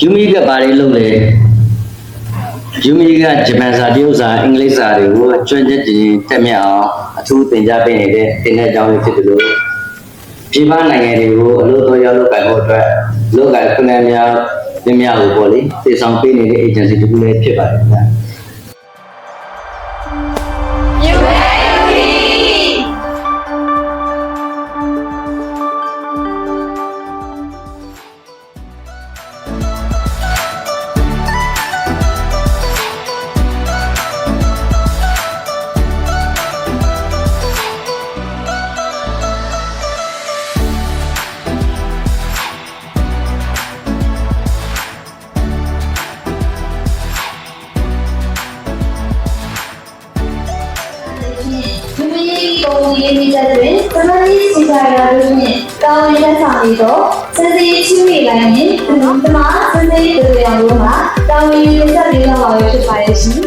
ယူမီကဘာတွေလုပ်လဲယူမီကဂျပန်စာတရုတ်စာအင်္ဂလိပ်စာတွေကိုကျွမ်းကျင်တက်မြတ်အောင်အထူးသင်ကြားပေးနေတဲ့တင်တဲ့အကြောင်းလေးဖြစ်တယ်လို့ပြည်ပနိုင်ငံတွေကိုအလို့တော်ရောက်လုပ်ကိုင်ဖို့အတွက်လုပ်ကိုင်ခွင့်အများပြင်းများကိုပေါ့လေတည်ဆောင်ပေးနေတဲ့ agency တစ်ခုလည်းဖြစ်ပါတယ်ခင်ဗျာ ဒီမှာစံစီတို့ရောတို့မှာတောင်းရင်းချက်လေးတော့ပါပဲဖြစ်ပါရဲ့ရှင်ဒ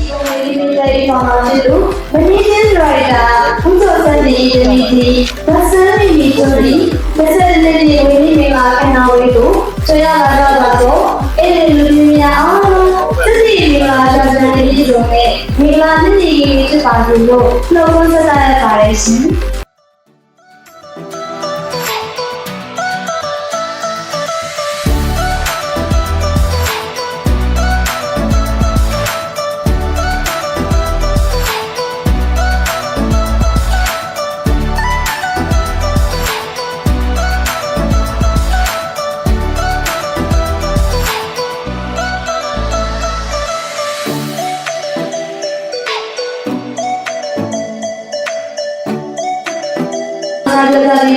ီကိုဒီနေ့လေးပါမှာဖြစ်လို့မင်းချင်းရိုက်တာဘုသောစံစီဒီမီဒီဘာစံမီမီတို့ဒီမစတဲ့နေ့ဝင်းနေမှာခဏဝေးတို့ဆွေရလာတော့တော့အဲ့ဒီလူမျိုးများအောင် သတိမင်္ဂလာရှာကြတဲ့ဒီလိုနဲ့မင်္ဂလာနေ့ကြီးဖြစ်ပါစေလို့နှုတ်ခွန်းဆက်ရပါတယ်ရှင်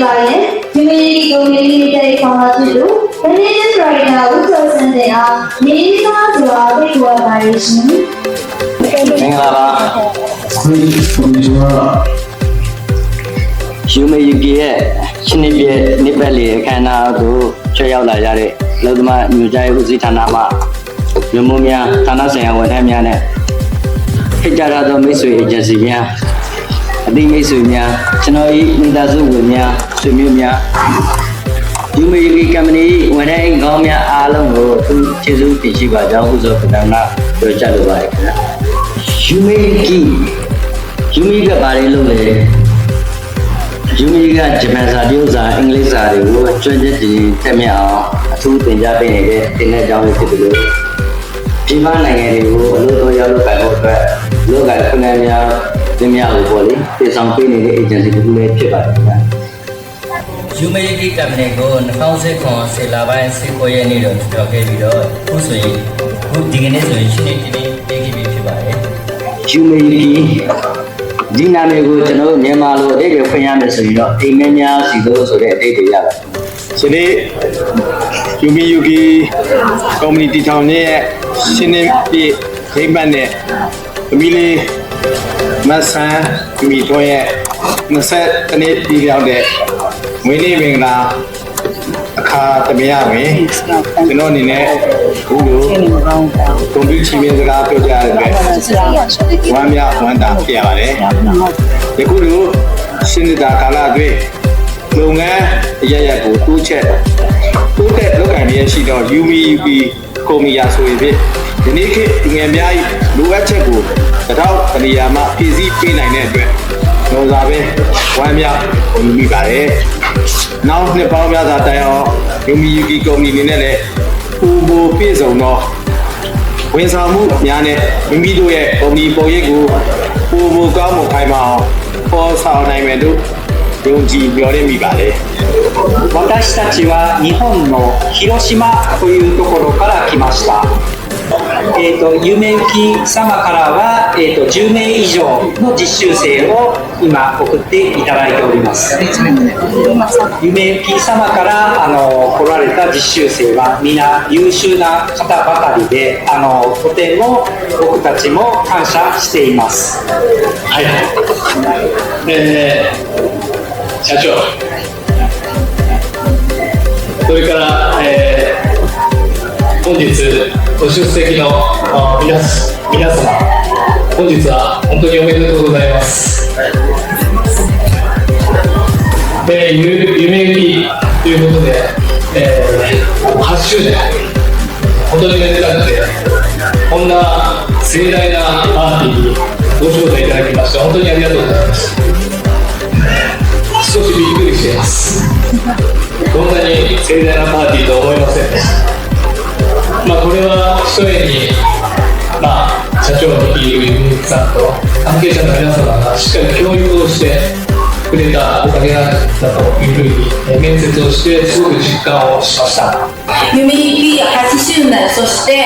ပါတယ်။ Humidity Company Limited ခေါင်းဆောင်သူ Manager Director ဦးကျော်စံတဲ့အားမိသားစုအားဖိတ်ခေါ်ပါတယ်ရှင်။မင်္ဂလာပါ။ Great Commissioner Humidity ရဲ့ရှင်နေပြနေပတ်လေအခမ်းအနားကိုချွတ်ရောက်လာကြတဲ့လုံသမားညွှန်ကြားရေးဦးစီးဌာနမှလူမှုများဌာနဆိုင်ရာဝန်ထမ်းများနဲ့ဖိတ်ကြားသောမိတ်ဆွေအေဂျင်စီများအသည့်မိတ်ဆွေများကျွန်တော်၏မိသားစုဝင်များ ဆွေမျိုးများယူမီယူကီကမ္ပဏီဝန်ထမ်းကောင်းများအားလုံးကိုသူကျေးဇူးတင်ရှိပါကြောင်းဥစ္စာပဒနာပြောကြားလိုပါတယ်ခင်ဗျာယူမီယူကီယူမီကဘာတွေလုပ်လဲယူမီကဂျပန်စာတရုတ်စာအင်္ဂလိပ်စာတွေကိုကျွမ်းကျင်တက်မြတ်အောင်အထူးသင်ကြားပေးနေတဲ့တင်တဲ့အကြောင်းလေးဖြစ်တယ်လို့ပြည်ပနိုင်ငံတွေကိုအလို့တော်ရောက်လုပ်ကိုင်ဖို့အတွက်လုပ်ကိုင်ခွင့်အများပြင်းများကိုပေါ့လေတည်ဆောင်ပေးနေတဲ့ agency တစ်ခုလည်းဖြစ်ပါတယ်ခင်ဗျာ ယူမေရီကမ်ပဏီကို2019ဆယ်လပိုင်း19ရက်နေ့တော့ကြော်ခဲ့ပြီးတော့အခုဆိုရင်အခုဒီကနေ့ဆိုရင်ရှင်းနေတင်းတင်းပြီးဖြစ်ပါတယ်ယူမီဒီနာမည်ကိုကျွန်တော်တို့မြန်မာလိုအဓိပ္ပာယ်ဖွင့်ရမယ်ဆိုရင်တော့အိမ်မက်များစီလို့ဆိုတဲ့အဓိပ္ပာယ်ရပါတယ်ဒီနေ့ယူမီယူကီကော်မတီတီထောင်ရဲ့ရှင်းနေပြဒိမ့်မှတ်နဲ့အမီလေးမဆန်ယူမီထွန်းရဲ့ 20တနေ့ပြည်ရောက်တဲ့မွေးနေ့မင်္ဂလာအခါသမယတွင်ကျွန်တော်အနေနဲ့ဘုလိုကွန်ပျူတာချင်းစကားပြောကြရတဲ့ဝမ်းမြောက်ဝမ်းသာဖြစ်ရပါတယ်ယခုလိုရှင်းနေတာကာလအတွင်းလုပ်ငန်းအရရက်ကိုတိုးချက်တိုးတက်လုပ်ကိုင်ရရှိတော့ UMUP ကိုမီယာဆိုရင်ဖြင့်ဒီနေ့ခေတ်လူငယ်များ၏လိုအပ်ချက်ကိုတထောက်တနေရာမှဖြည့်ဆည်းပေးနိုင်တဲ့အတွက် လုံးစားပဲဝမ်းမြောက်ပုံယူမိပါတယ်။နောက်နှစ်ပေါင်းများစွာတိုင်အောင် UMUP ကုမ္ပဏီအနေနဲ့လည်းပူပူပြည့်စုံသောဝန်ဆောင်မှုများနဲ့မိမိတို့ရဲ့ကုမ္ပဏီပုံရိပ်ကိုပူပူကောင်းမှုခိုင်မာအောင်ပေါ်ဆောင်နိုင်မယ်လို့ယုံကြည်မျှော်လင့်မိပါတယ်။ 私たちは日本の広島というところから来ました。 えー、と夢行様からは、えー、と10名以上の実習生を今送っていただいております夢行様からあの来られた実習生は皆優秀な方ばかりであのとても僕たちも感謝していますはい。えー、社長。それから、えー、本日ご出席の皆皆様、本日は本当におめでとうございます。で、ゆ夢行きということで、えー、8周年、本当にめでたくて、こんな盛大なパーティーにご招待いただきまして、本当にありがとうございます。少しびっくりしています。こんなに盛大なパーティーとは思いませんでした。まあ、これは一重に、まあ、社長のいるユニさんと関係者の皆様がしっかり教育をしてくれたおかげなんだというふうにえ面接をしてすごく実感をしました。夢行き8周年そして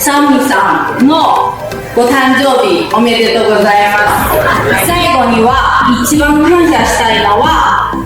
サンミさんのご誕生日おめでとうございます最後には一番感謝したいのは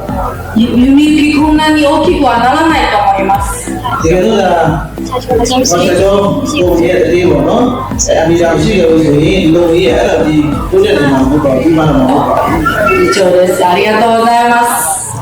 指こんなに大きくはならないと思います。以上です。ありがとうございます。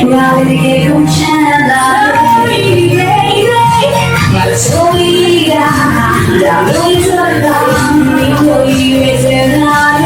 Yeah, I'm gonna